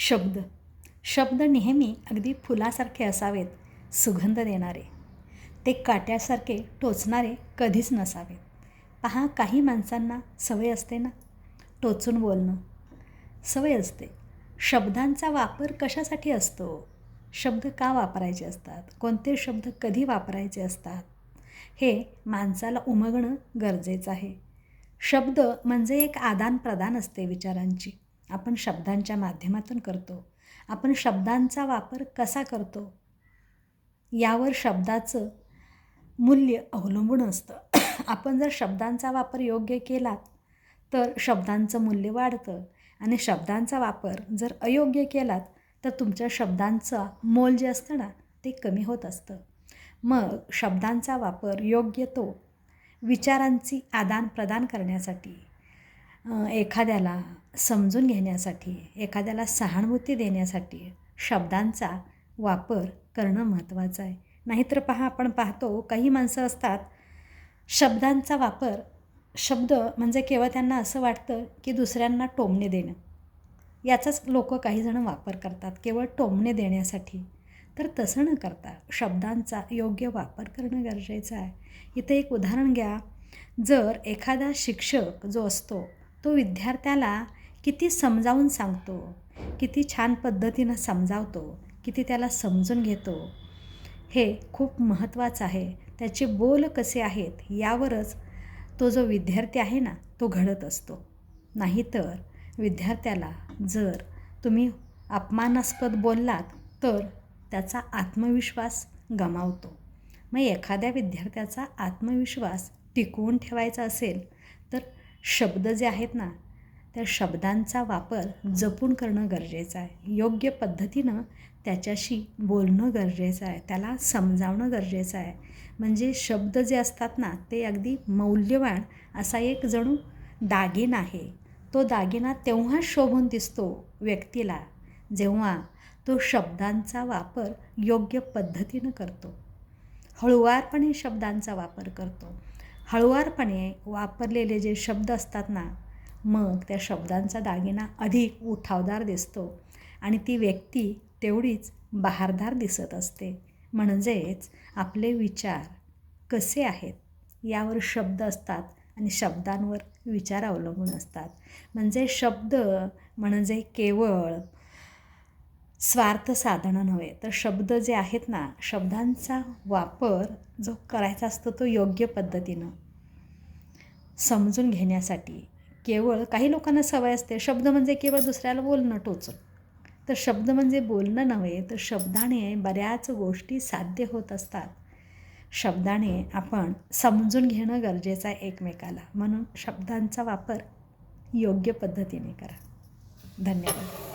शब्द. शब्द नेहमी अगदी फुलासारखे असावेत सुगंध देणारे. ते काट्यासारखे टोचणारे कधीच नसावेत. पहा काही माणसांना सवय असते ना? टोचून बोलणं. सवय असते. शब्दांचा वापर कशासाठी असतो? शब्द का वापरायचे असतात? कोणते शब्द कधी वापरायचे असतात? हे माणसाला उमगणं गरजेचं आहे. शब्द म्हणजे एक आदानप्रदान असते विचारांची. आपण शब्दांच्या माध्यमातून करतो. आपण शब्दांचा वापर कसा करतो? यावर शब्दाचं मूल्य अवलंबून असतं. आपण जर शब्दांचा वापर योग्य केला तर शब्दांचं मूल्य वाढतं. आणि शब्दांचा वापर जर अयोग्य केलात तर तुमच्या शब्दांचा मोल जे असतं ना ते कमी होत असतं. मग शब्दांचा वापर योग्य तो विचारांची आदानप्रदान करण्यासाठी एखाद्याला समजून घेण्यासाठी एखाद्याला सहानुभूती देण्यासाठी शब्दांचा वापर करणं महत्त्वाचं आहे. नाहीतर पहा आपण पाहतो काही माणसं असतात शब्दांचा वापर शब्द म्हणजे केवळ त्यांना असं वाटतं की दुसऱ्यांना टोमणे देणं. याचाच लोक काहीजणं वापर करतात केवळ टोमणे देण्यासाठी. तर तसं न करता शब्दांचा योग्य वापर करणं गरजेचं आहे. इथं एक उदाहरण घ्या. जर एखादा शिक्षक जो असतो तो विद्यार्थ्याला किती समजावून सांगतो किती छान पद्धतीनं समजावतो किती त्याला समजून घेतो. हे खूप महत्त्वाचं आहे. त्याचे बोल कसे आहेत यावरच तो जो विद्यार्थी आहे ना तो घडत असतो. नाहीतर विद्यार्थ्याला जर तुम्ही अपमानास्पद बोललात तर त्याचा आत्मविश्वास गमावतो. मग एखाद्या विद्यार्थ्याचा आत्मविश्वास टिकवून ठेवायचा असेल तर शब्द जे आहेत ना त्या शब्दांचा वापर जपून करणं गरजेचं आहे. योग्य पद्धतीनं त्याच्याशी बोलणं गरजेचं आहे. त्याला समजावणं गरजेचं आहे. म्हणजे शब्द जे असतात ना ते अगदी मौल्यवान असा एक जणू दागिना आहे. तो दागिना तेव्हा शोभून दिसतो व्यक्तीला जेव्हा तो शब्दांचा वापर योग्य पद्धतीनं करतो. हळुवारपणे शब्दांचा वापर करतो. हळुवारपणे वापरलेले जे शब्द असतात ना मग त्या शब्दांचा दागिना अधिक उठावदार दिसतो आणि ती व्यक्ती तेवढीच बहारदार दिसत असते. म्हणजेच आपले विचार कसे आहेत यावर शब्द असतात आणि शब्दांवर विचार अवलंबून असतात. म्हणजे शब्द म्हणजे केवळ स्वार्थ साधनं नव्हे तर शब्द जे आहेत ना शब्दांचा वापर जो करायचा असतो तो योग्य पद्धतीनं समजून घेण्यासाठी केवळ काही लोकांना सवय असते शब्द म्हणजे केवळ दुसऱ्याला बोलणं टोचून तर शब्द म्हणजे बोलणं नव्हे तर शब्दाने बऱ्याच गोष्टी साध्य होत असतात. शब्दाने आपण समजून घेणं गरजेचं आहे एकमेकाला. म्हणून शब्दांचा वापर योग्य पद्धतीने करा. धन्यवाद.